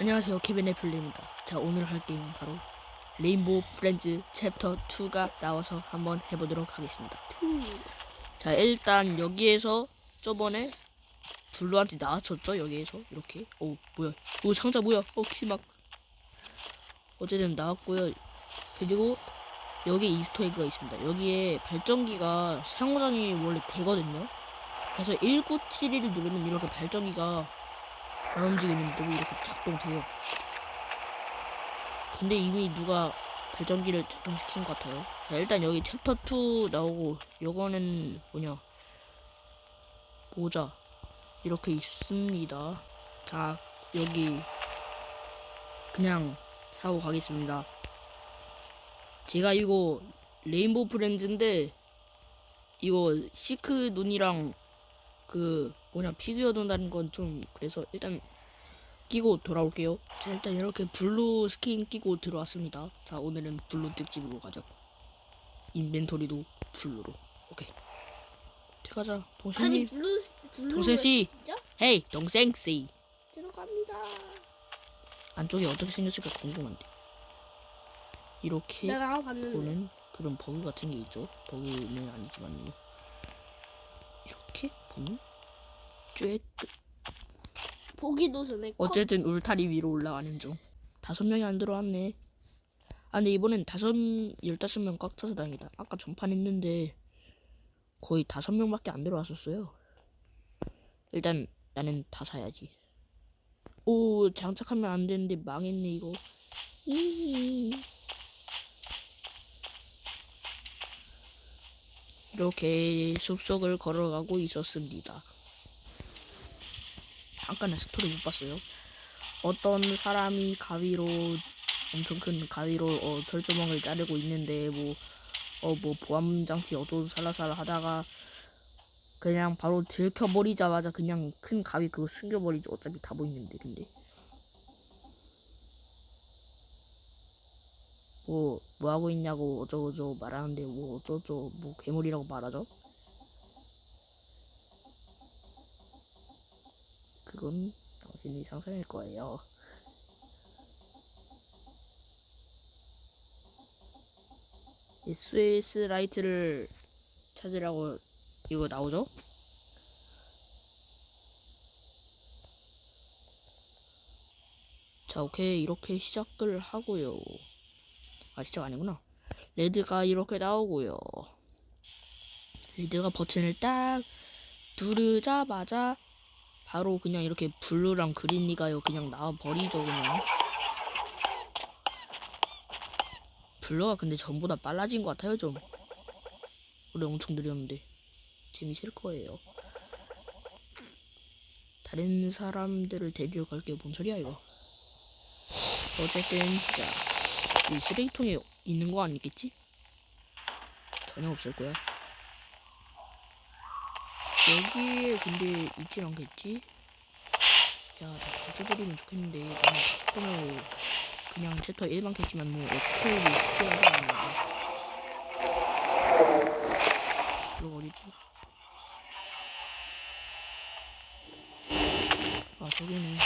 안녕하세요 케빈 애플리입니다. 자 오늘 할 게임은 바로 레인보우 프렌즈 챕터 2가 나와서 한번 해보도록 하겠습니다. 자 일단 여기에서 저번에 블루한테 나왔었죠? 여기에서 이렇게. 오 뭐야. 오 상자 뭐야? 어 키막. 어쨌든 나왔고요. 그리고 여기 이스터에그가 있습니다. 여기에 발전기가 상호작용이 원래 되거든요. 그래서 1971을 누르면 이렇게 발전기가 안 움직이는데 왜 이렇게 작동돼요. 근데 이미 누가 발전기를 작동시킨 것 같아요. 자, 일단 여기 챕터 2 나오고 요거는 뭐냐 모자 이렇게 있습니다. 자 여기 그냥 사고 가겠습니다. 제가 이거 레인보우 프렌즈인데 이거 시크 눈이랑 그 뭐냐 피규어 돈다는 건 좀 그래서 일단 끼고 돌아올게요. 자 일단 이렇게 블루 스킨 끼고 들어왔습니다. 자 오늘은 블루 특집으로 가죠. 인벤토리도 블루로. 오케이. 들어가자. 아니 동생님. 블루 블루 동생 씨. 진짜 헤이 동생 씨. 들어갑니다. 안쪽이 어떻게 생겼을까 궁금한데. 이렇게 보는 그런 버그 같은 게 있죠. 버그는 아니지만요. 이렇게 보면 쬐 보기도 전에 컵 어쨌든 울타리 위로 올라가는 중. 다섯 명이 안 들어왔네. 아 근데 이번엔 다섯 열다섯 명 꽉 차서 다행이다. 아까 전판 했는데 거의 다섯 명밖에 안 들어왔었어요. 일단 나는 다 사야지. 오 장착하면 안 되는데 망했네 이거. 이 이렇게 숲속을 걸어가고 있었습니다. 잠깐은 스토리 못 봤어요. 어떤 사람이 가위로 엄청 큰 가위로 어, 철조망을 자르고 있는데 뭐 어 뭐 보안 장치 어두운 살라살라 하다가 그냥 바로 들켜버리자마자 그냥 큰 가위 그거 숨겨버리죠. 어차피 다 보이는데 근데 뭐 뭐 하고 있냐고 어쩌고저쩌고 말하는데 뭐 어쩌고 뭐 괴물이라고 말하죠. 그건 당신이 상상일 거예요. SOS 라이트를 찾으라고 이거 나오죠? 자, 오케이. 이렇게 시작을 하고요. 아, 시작 아니구나. 레드가 이렇게 나오고요. 레드가 버튼을 딱 누르자마자 바로 그냥 이렇게 블루랑 그린이가요. 그냥 나와 버리죠 그냥. 블루가 근데 전보다 빨라진 것 같아요 좀. 원래 엄청 느렸는데. 재밌을 거예요. 다른 사람들을 데리러 갈게 뭔 소리야 이거? 어쨌든 시작 이 쓰레기통에 있는 거 아니겠지? 전혀 없을 거야 여기에 근데 있진 않겠지? 야, 나 가져버리면 좋겠는데, 나는 가져버려. 그냥 챕터 1만 겠지만 뭐, 이렇게 하는 거야. 이거 어디지? 아, 저기네.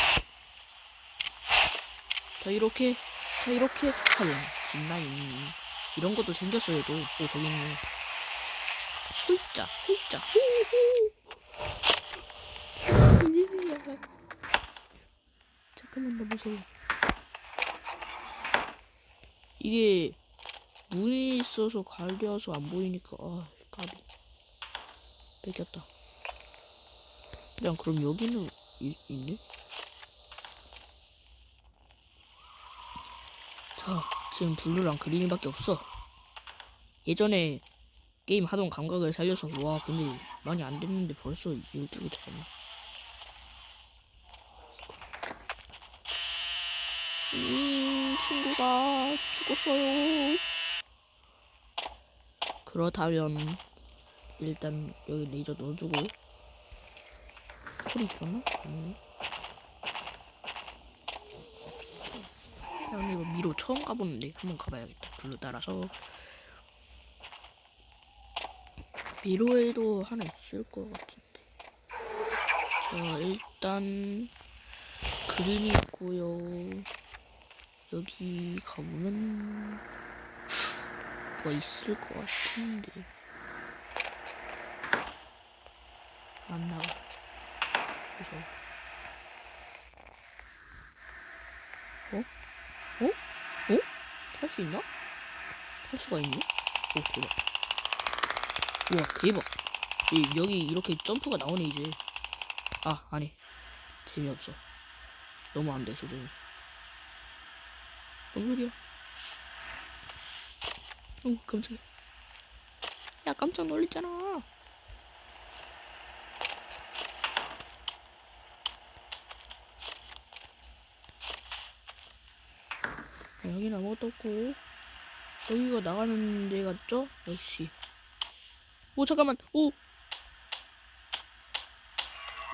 자, 이렇게, 자, 이렇게 하면, 진나이. 이런 것도 생겼어요, 또. 오, 저기 있네. 훌짜, 훌짜, 후후. 잠깐만 나 무서워. 이게 문이 있어서 가려서 안 보이니까 아 까비 뺏겼다. 그냥 그럼 여기는 이, 있네? 자 지금 블루랑 그린이밖에 없어. 예전에 게임 하던 감각을 살려서 와 근데 많이 안 됐는데 벌써 12개 찾았네. 음, 친구가 죽었어요. 그렇다면 일단 여기 레이저 넣어주고 소리 들었나? 아니네. 나 근데 이거 미로 처음 가보는데 한번 가봐야겠다. 블루 따라서 미로에도 하나 있을 것 같은데. 자 일단 그린이 있고요. 여기 가보면 뭐가 있을 것 같은데 안 나와. 무서워. 어? 어? 어? 탈 수 있나? 탈 수가 있네? 오 대박. 우와 대박. 이- 여기 이렇게 점프가 나오네 이제. 아 아니 재미없어. 너무 안돼 조정이. 뭔 소리야? 오 깜짝이야. 야 깜짝 놀랐잖아. 아, 여기는 아무것도 없고 여기가 나가는 데 같죠? 역시 오 잠깐만 오!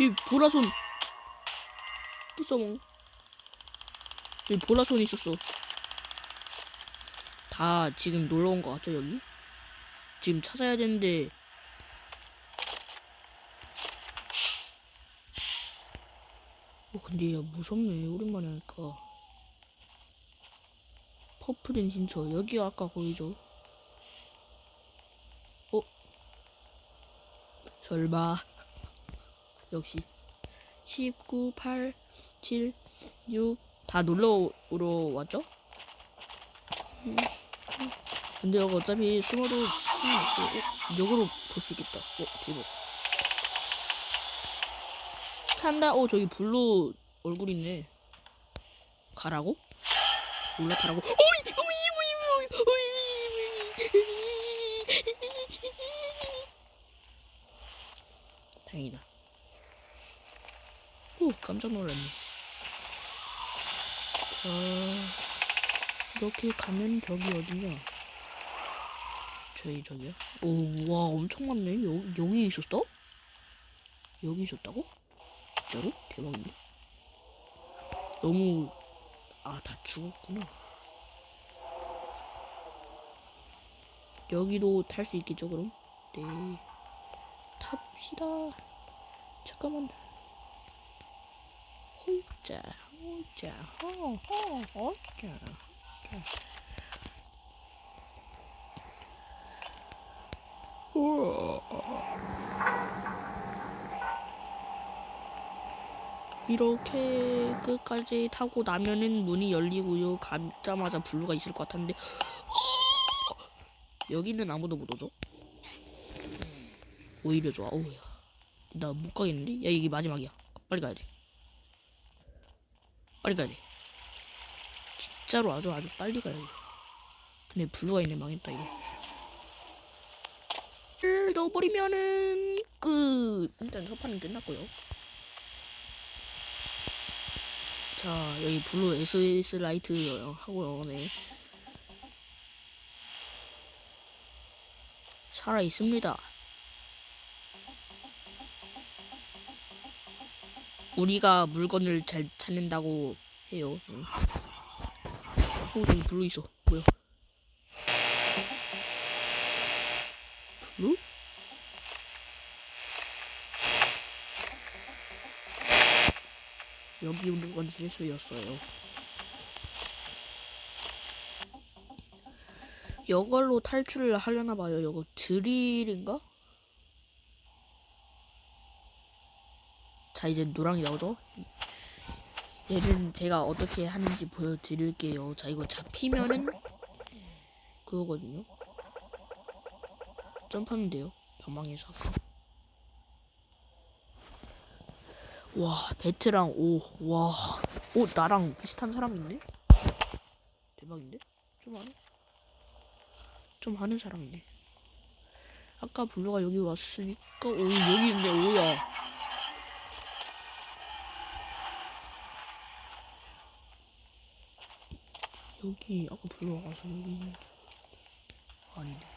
이 보라손 뚜써몽 여기 보라손 있었어 다 지금 놀러 온 거 같죠 여기? 지금 찾아야 되는데 어 근데 야 무섭네 오랜만에 하니까 퍼플인 진처 여기 아까 거기죠 어? 설마 역시 19, 8, 7, 6 다 놀러 오러 왔죠? 음. 근데 여기 어차피 숨어도 소용없고 어? 역으로 볼 수 있겠다. 어 대박. 간다? 어 저기 블루 얼굴 있네. 가라고? 올라타라고? 어이! 다행이다. 오 깜짝 놀랐네. 자 이렇게 가면 저기 어디냐 저기 저기요 오 와 엄청 많네 여, 여기 있었어? 여기 있었다고? 진짜로? 대박인데 너무 아 다 죽었구나 여기도 탈 수 있겠죠 그럼? 네 탑시다 잠깐만 홀자 홀자 허허 홀자 이렇게 끝까지 타고 나면은 문이 열리고요. 가자마자 블루가 있을 것 같았는데 여기는 아무도 못 오죠? 오히려 좋아. 오야. 나 못 가겠는데? 야 이게 마지막이야. 빨리 가야 돼. 빨리 가야 돼. 진짜로 아주 아주 빨리 가야 돼. 근데 블루가 있네 망했다 이거. 을 넣어버리면은 끝. 일단 첫 판은 끝났고요. 자 여기 블루 SS 라이트 하고요 네 살아 있습니다 우리가 물건을 잘 찾는다고 해요 네. 오 여기 블루 있어 뭐야 여기 물건 실수였어요. 이걸로 탈출을 하려나 봐요. 이거 드릴인가? 자 이제 노랑이 나오죠? 얘는 제가 어떻게 하는지 보여드릴게요. 자 이거 잡히면은 그거거든요. 점프하면 돼요. 방망이에서. 와 베트랑 오 와. 오 나랑 비슷한 사람 있네? 대박인데? 좀 아네 좀 아는 사람 있네. 아까 블루가 여기 왔으니까 오 여기 있네 오야. 여기 아까 블루가 와서 여기 있는 줄 아니네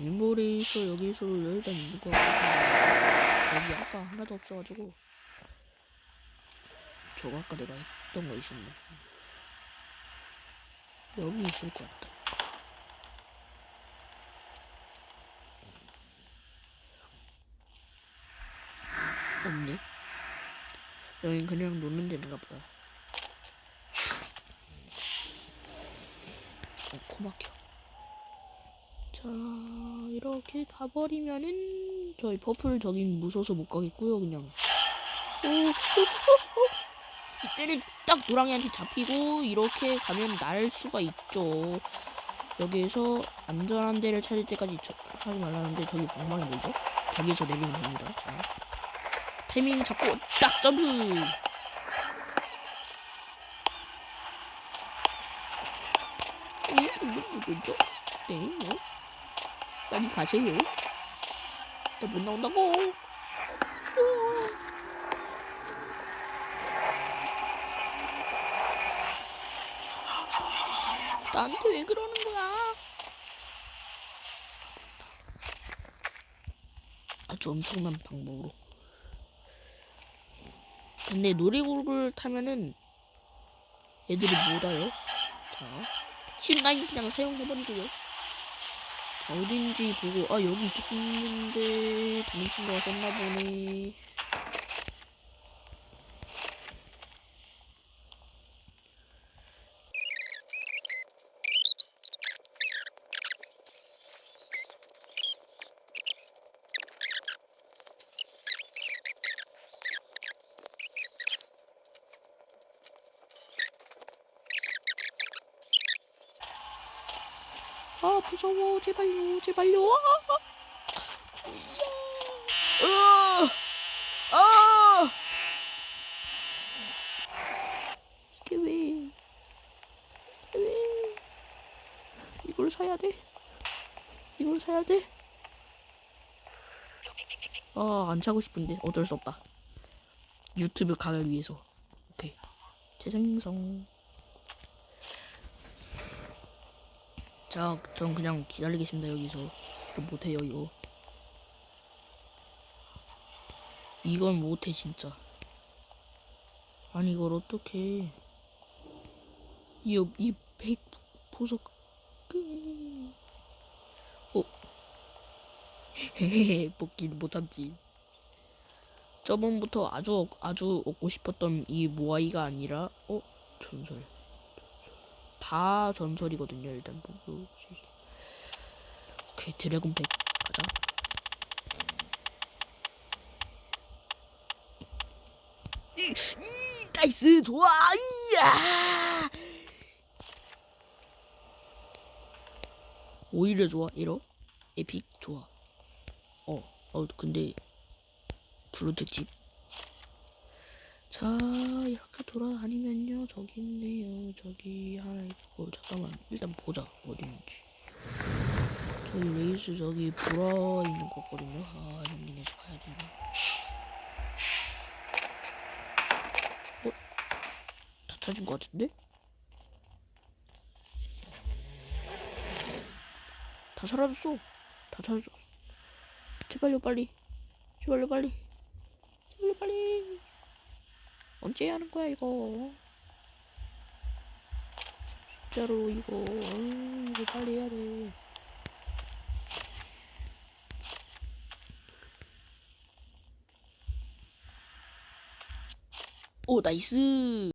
일몰에서 여기서 일단 있는 거 같고 여기 아까 하나도 없어가지고 저거 아까 내가 했던 거 있었네 여기 있을 것 같다 없네. 여긴 그냥 노는 데인가 보다. 어, 코 막혀. 자, 이렇게 가버리면은 저희 퍼플 저긴 무서워서 못 가겠고요, 그냥. 오, 오, 오, 오. 이때는 딱 노랑이한테 잡히고 이렇게 가면 날 수가 있죠. 여기에서 안전한 데를 찾을 때까지 저- 하지 말라는데 저기 방망이 뭐죠? 저기에서 내리면 됩니다. 자, 타이밍 잡고 딱 점프. 음, 이거 누구죠? 네, 뭐. 빨리 가세요. 나 못 나온다고. 나한테 왜 그러는 거야? 아주 엄청난 방법으로. 근데 놀이기구를 타면은 애들이 못 와요. 자, 칩라인 그냥 사용해버리고요. 자, 어딘지 보고, 아, 여기 있었는데, 다른 친구가 썼나 보네. 아, 무서워. 제발요, 제발요. 아, 아, 아, 아. 이게 왜? 왜? 이걸 사야 돼? 이걸 사야 돼? 아, 안 사고 싶은데 어쩔 수 없다. 유튜브 가을 위해서. 오케이. 재생성. 자, 전 그냥 기다리겠습니다 여기서. 이거 못해요 이거. 이건 못해 진짜. 아니 이걸 어떻게? 이 이 백 보석. 끄- 어. 헤헤헤 뽑긴 못 참지. 저번부터 아주 아주 얻고 싶었던 이 모아이가 아니라 어 전설. 다 전설이거든요. 일단. 보고 오케이 드래곤 백 가자. 이, 이 나이스! 좋아! 이야! 오히려 좋아 이러? 에픽? 좋아. 어어 근데 블루 특집 자 이렇게 돌아다니면요. 저기 있네요. 저기 하나 있고. 잠깐만. 일단 보자. 어디인지. 저기 레이스 저기 불어 있는 거 같거든요 아 여기에서 가야 되나. 어? 다 찾은 거 같은데? 다 사라졌어. 다 찾았어. 제발요 빨리. 제발요 빨리. 제발요 빨리 언제 하는 거야 이거? 진짜로 이거. 어, 이거 빨리 해야 돼. 오 나이스